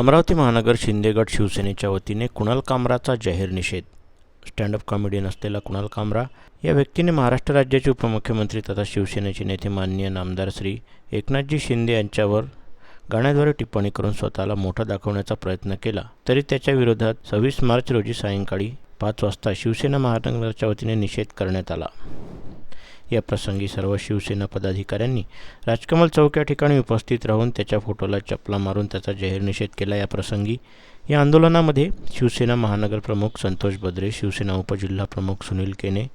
अमरावती महानगर शिंदेगड शिवसेनेच्या वतीने कुणाल कामराचा जाहीर निषेध. स्टँडअप कॉमेडियन असलेला कुणाल कामरा या व्यक्तीने महाराष्ट्र राज्याचे उपमुख्यमंत्री तथा शिवसेनेचे नेते माननीय नामदार श्री एकनाथजी शिंदे यांच्यावर गाण्याद्वारे टिप्पणी करून स्वतःला मोठा दाखवण्याचा प्रयत्न केला. तरी त्याच्या विरोधात सव्वीस मार्च रोजी सायंकाळी पाच वाजता शिवसेना महानगराच्या वतीने निषेध करण्यात आला. या प्रसंगी सर्व शिवसेना पदाधिकाऱ्यांनी राजकमल चौक या ठिकाणी उपस्थित राहून त्याच्या फोटोला चपला मारून त्याचा जाहीर निषेध केला. या प्रसंगी या आंदोलनामध्ये शिवसेना महानगर प्रमुख संतोष बद्रे शिवसेना उपजिल्हा प्रमुख सुनील केने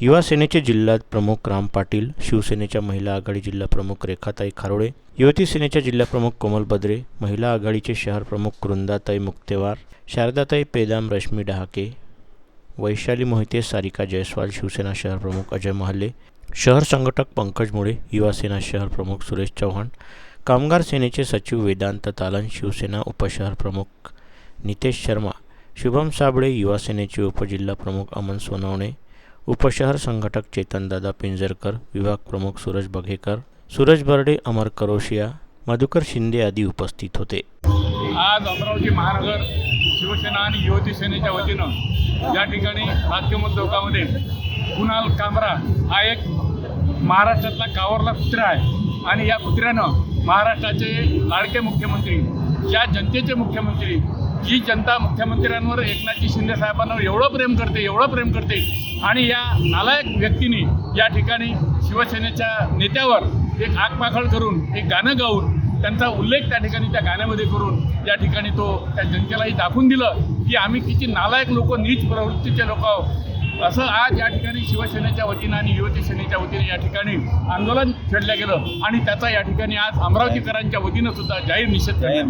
युवा सेनेचे जिल्हा प्रमुख राम पाटील शिवसेनेच्या महिला आघाडी जिल्हा प्रमुख रेखाताई खारोळे युवती सेनेच्या जिल्हा प्रमुख कोमल बद्रे महिला आघाडीचे शहर प्रमुख कृंदाताई मुक्तेवार शारदाताई पेदाम रश्मी डहाके वैशाली मोहिते सारिका जयस्वाल शिवसेना शहर प्रमुख अजय महाले शहर संघटक पंकज मुळे युवासेना शहर प्रमुख सुरेश चव्हाण कामगार सेनेचे सचिव वेदांत तालन शिवसेना उपशहर प्रमुख नितेश शर्मा शुभम साबळे युवासेनेचे उपजिल्हा प्रमुख अमन सोनवणे उपशहर संघटक चेतनदादा पिंजरकर विभाग प्रमुख सूरज बघेकर सूरज बर्डे अमर करोशिया मधुकर शिंदे आदी उपस्थित होते. आज अमरावती महानगर शिवसेना आणि युवती सेनेच्या वतीनं या ठिकाणी राजकीय चौकामध्ये कुणाल कामरा हा एक महाराष्ट्रातला कावरला कुत्रा आहे. आणि या कुत्र्यानं महाराष्ट्राचे लाडके मुख्यमंत्री या जनतेचे मुख्यमंत्री जी जनता मुख्यमंत्र्यांवर एकनाथजी शिंदे साहेबांवर एवढं प्रेम करते एवढं प्रेम करते आणि या नालायक व्यक्तीने या ठिकाणी शिवसेनेच्या नेत्यावर एक आगपाखड करून एक गाणं गाऊन त्यांचा उल्लेख त्या ठिकाणी त्या गाण्यामध्ये करून या ठिकाणी तो त्या जनतेलाही दाखवून दिलं की आम्ही किती नालायक लोक नीच प्रवृत्तीचे लोक आहोत. असं आज या ठिकाणी शिवसेनेच्या वतीनं आणि युवती सेनेच्या वतीने या ठिकाणी आंदोलन छेडलं गेलं आणि त्याचा या ठिकाणी आज अमरावतीकरांच्या वतीनं सुद्धा जाहीर निषेध करण्यात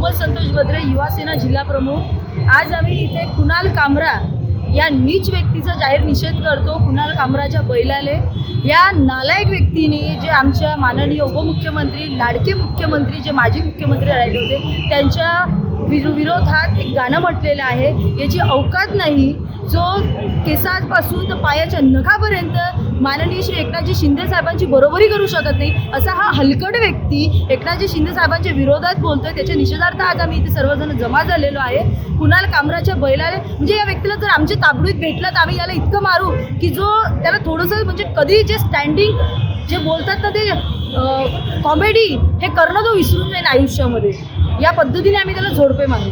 कोमल संतोष बद्रे युवासेना जिल्हा प्रमुख. आज आम्ही इथे कुणाल कामरा या नीच व्यक्तीचा जाहीर निषेध करतो कुणाल कामराच्या बैलाले. या नालायक व्यक्तीने जे आमच्या माननीय उपमुख्यमंत्री लाडके मुख्यमंत्री जे माजी मुख्यमंत्री राहिले होते त्यांच्या विरोधात एक गाणं म्हटलेलं आहे. याची अवकात नाही जो केसापासून तर पायाच्या नखापर्यंत माननीय श्री एकनाथजी शिंदे साहेबांची बरोबरी करू शकत नाही असा हा हलकट व्यक्ती एकनाथजी शिंदे साहेबांच्या विरोधात बोलतोय. त्याच्या निषेधार्थ आज आम्ही इथे सर्वजण जमा झालेलो आहे. कुणाल कामराच्या बैलाने म्हणजे या व्यक्तीला जर आमच्या ताबडीत भेटलं तर आम्ही याला इतकं मारू की जो त्याला थोडंसं म्हणजे कधी जे स्टँडिंग जे बोलतात ना ते कॉमेडी हे करणं तो विसरून जाईल आयुष्यामध्ये. या पद्धतीने आम्ही त्याला झोडपे मारू